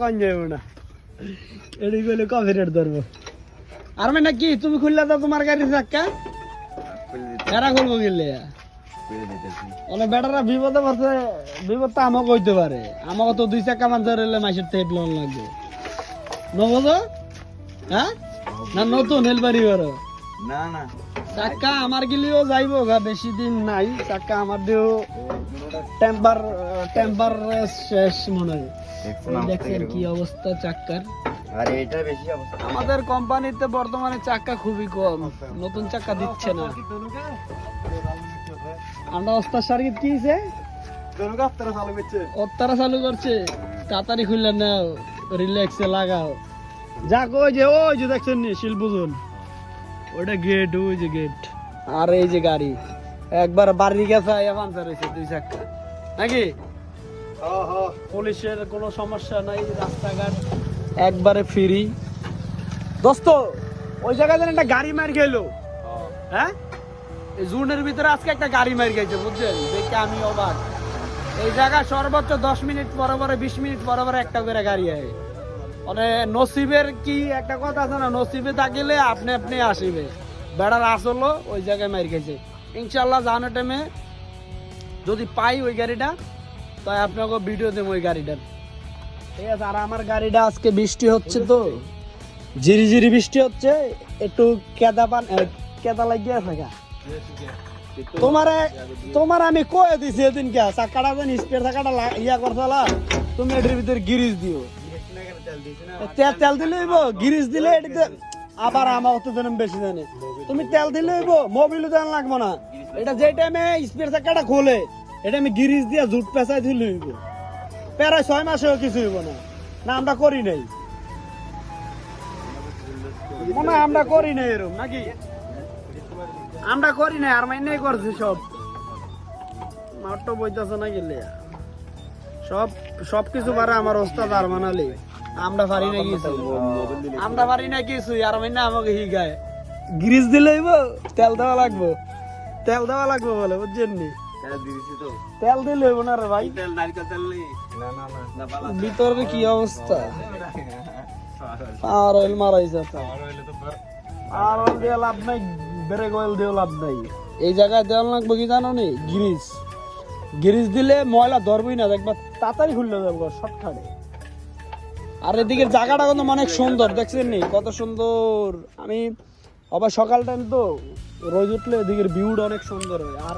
কন যাব না। এটি গেলে কফি রেট ধরবো। আর মানে কি তুমি খুললে তো তোমার গাড়ির চাক্কা এরা খুলবো গেলে মানে বেটারা বিপদে পড়ছে বিপদ তো আমাকে হইতে পারে। আমাকে তো দুই চাক্কা মান ধরে মাসের টেপ লোন লাগবে। নবো হ্যাঁ? না নতুন হেলবারি করো। না না। চাক্কা আমার গেলেও যাইবো বেশি দিন নাই। চাক্কা আমার দিও টেম্পার টেম্পার শেষ মনে হয়। দেখছেন কি অবস্থা চাক্কার আরে এটা বেশি অবস্থা আমাদের কোম্পানিতে বর্তমানে চাকা খুবই কম। নতুন চাকা দিচ্ছে না। আমরা ওস্তাদ সার্কিট কি হয়েছে ওত্তারা চালু করছে। তাড়াতাড়ি খুললে নাও রিল্যাক্সে লাগাও। যাক ওই যে ওই যে দেখছেন নি শিল্পজন। ওটা গেট ওই যে গেট আর এই যে গাড়ি। একবার বাড়ি গেছে পাঞ্চার হয়েছে দুই চাক্কা। নাকি? পুলিশের কোনো সমস্যা নাই রাস্তাঘাট। একবারে ফ্রি দোস্ত ওই জায়গায় যেন একটা গাড়ি মার গেল হ্যাঁ? এই জুনের ভিতরে আজকে একটা গাড়ি মার গেছে বুঝছেন? দেখে আমি অবাক। এই জায়গায় সর্বোচ্চ দশ মিনিট পরে পরে বিশ মিনিট পরে পরে একটা করে গাড়ি হয় মানে নসিবের কি একটা কথা আছে না? নসিবে থাকিলে আপনি আপনি আসিবে। বেড়ার আসলো ওই জায়গায় মার গেছে ইনশাল্লাহ জানার টাইমে যদি পাই ওই গাড়িটা, তাই আপনাকে ভিডিও দেবো ওই গাড়িটার। ঠিক আছে, আর আমার গাড়িটা আজকে বৃষ্টি হচ্ছে তো। ঝিরি ঝিরি বৃষ্টি হচ্ছে, একটু কেদা পান কেদা লাগিয়ে থাকা তোমার তোমার আমি কয়ে দিছি এদিন কে চাকাটা যেন স্পেয়ার চাকাটা লা- ইয়া করছালা তুমি এটার ভিতরে গিরিজ দিও। তেল তেল দিলে হইব গিরিজ দিলে আবার আমার অত দিন বেশি জানে। তুমি তেল দিলে হইব, মোবিলও দেন লাগবো না। এটা যে টাইমে স্পেয়ার চাকাটা খোলে, এটা আমি গিরিজ দিয়ে জুট পেঁচাই দিলে হইব। প্রায় ছয় মাসেও কিছু হইব না। না, আমরা করি নাই। মনে হয় আমরা করি নাই এরকম নাকি? আমরা করি নাই, আর মাইনে করছি সব। মাত্র বইতেছে না গেলে সব সব কিছু পারে আমার ওস্তাদ আর মানালি। আমরা পারি না কিছু। আমরা পারি না কিছু আর মাইনে আমাকে হিগায় গ্রিজ দিলে হইব তেল দেওয়া লাগবো। তেল দেওয়া লাগবো বলে বুঝছেন নি? তেল দিলে হইব না রে ভাই। তেল নারকেল তেল নেই? না না না। না ভিতরে কি অবস্থা? আর অয়েল। মারাইছে তো। আর অয়েল দিয়ে লাভ নাই ব্রেক অয়েল দিয়ে লাভ নাই। এই জায়গায় দেওয়াল লাগবে কি জানো নি? গ্রিজ। গ্রিজ দিলে ময়লা ধরবই না দেখবা তাড়াতাড়ি খুললে যাব শর্টকাটে। আর এদিকের জায়গাটা কিন্তু অনেক সুন্দর, দেখছেন নি? কত সুন্দর। আমি আবার সকাল টাইম তো রোজ উঠলে এদিকের ভিউটা অনেক সুন্দর হয়। আর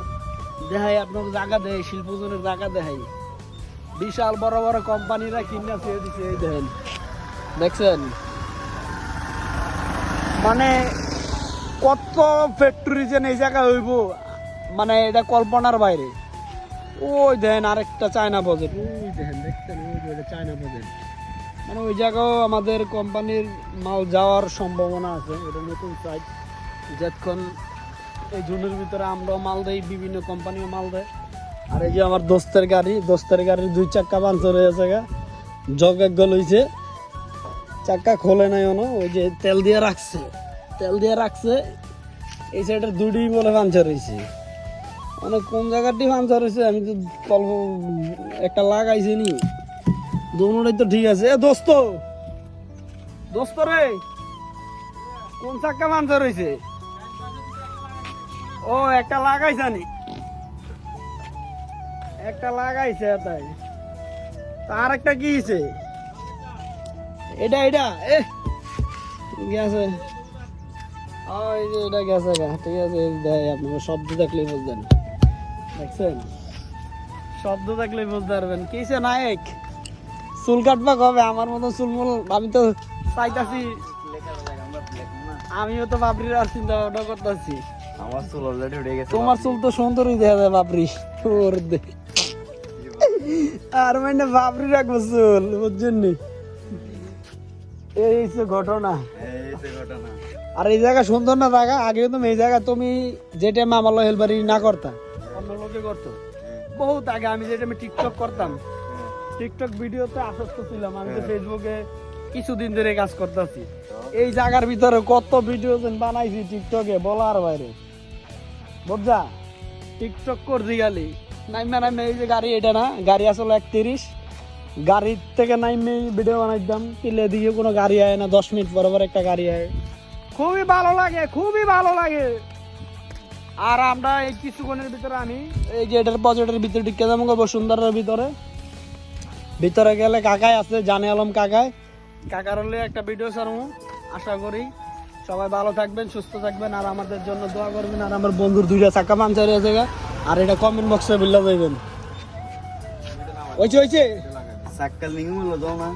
দেখাই আপনার জায়গা দেয় শিল্পজনের জায়গা দেখাই। বিশাল বড় বড় কোম্পানিরা কিনা ছেড়ে দিচ্ছে এই দেখেন। দেখছেন? মানে কত ফ্যাক্টরি যেন এই জায়গায় হইব মানে এটা কল্পনার বাইরে। ওই দেখেন আরেকটা চায়না প্রজেক্ট ওই দেখেন, দেখছেন? ওই চায়না প্রজেক্ট মানে ওই জায়গাও আমাদের কোম্পানির মাল যাওয়ার সম্ভাবনা আছে, এটা নতুন সাইট যতক্ষণ এই জুনের ভিতরে আমরাও মাল দেই, বিভিন্ন কোম্পানিও মাল দেয়। আর এই যে আমার দোস্তের গাড়ি, দোস্তের গাড়ির দুই চাক্কা পাঞ্চার হয়ে গেছে গা। জগ এক গল হইছে। চাক্কা খোলে নাই ono ওই যে তেল দিয়ে রাখছে। তেল দিয়ে রাখছে, এই সাইডের দুটি বলে পাঞ্চার হয়েছে মানে কোন জায়গাটি পাঞ্চার হয়েছে আমি তো কল্প একটা লাগাইছি নি। দুটাই তো ঠিক আছে। এ, দোস্ত। দোস্ত রে, কোন চাক্কা পাঞ্চার হয়েছে ও, একটা লাগাইছে নি। একটা লাগাইছে তাই। তার একটা কি হয়েছে এটা এটা, এ, গেছে। ওই যে এটা গেছে গা। ঠিক আছে দেয় আপনার শব্দ দেখলেই বুঝবেন। দেখছেন? শব্দ দেখলেই বুঝতে পারবেন। কিসে নায়ক? চুল কাটবা কবে? আমার মতো চুল মুল আমি তো চাইতাছি। আমিও তো বাবরির আর চিন্তা ভাবনা করতেছি। আমার চুল অলরেডি উঠে গেছে তোমার চুল তো সুন্দরই দেখা যায় বাবরি ওর আর মানে বাবরি রাখব চুল বুঝছেন নি? এই হচ্ছে ঘটনা। এই ঘটনা। আর এই জায়গা সুন্দর না জায়গা? আগে তো এই জায়গা তুমি যে টাইমে আমার হেলবারি না করতা অন্য লোকে করতো। বহুত আগে আমি যে টাইমে টিকটক করতাম টিকটক ভিডিওতে আসক্ত ছিলাম। আমি তো ফেসবুকে কিছুদিন ধরে কাজ করতেছি। এই জায়গার ভিতরে কত ভিডিও বানাইছি টিকটকে বলার বাইরে। বুঝছা? টিকটক করছি গালি নাইমা নাইমা এই যে গাড়ি এটা না গাড়ি আসলে একত্রিশ। গাড়ির থেকে নাইমে ভিডিও বানাইতাম। পিলে দিকে কোনো গাড়ি আয় না দশ মিনিট পর পর একটা গাড়ি আয়। খুবই ভালো লাগে খুবই ভালো লাগে। আর আমরা এই কিছুক্ষণের ভিতরে আমি এই যে এটার পজেটের ভিতরে ঢুকে যাব গো বসুন্ধরার ভিতরে। ভিতরে গেলে কাকাই আছে জানে আলম কাকাই। কাকার হলে একটা ভিডিও ছাড়বো। আশা করি সবাই ভালো থাকবেন সুস্থ থাকবেন আর আমাদের জন্য দোয়া করবেন। আর আমার বন্ধুর দুইটা চাকা পাঞ্চার জায়গা আর এটা কমেন্ট বক্সে বললে দেবেন। ওইছে ওইছে সাক্কাল নিয়ে দাও না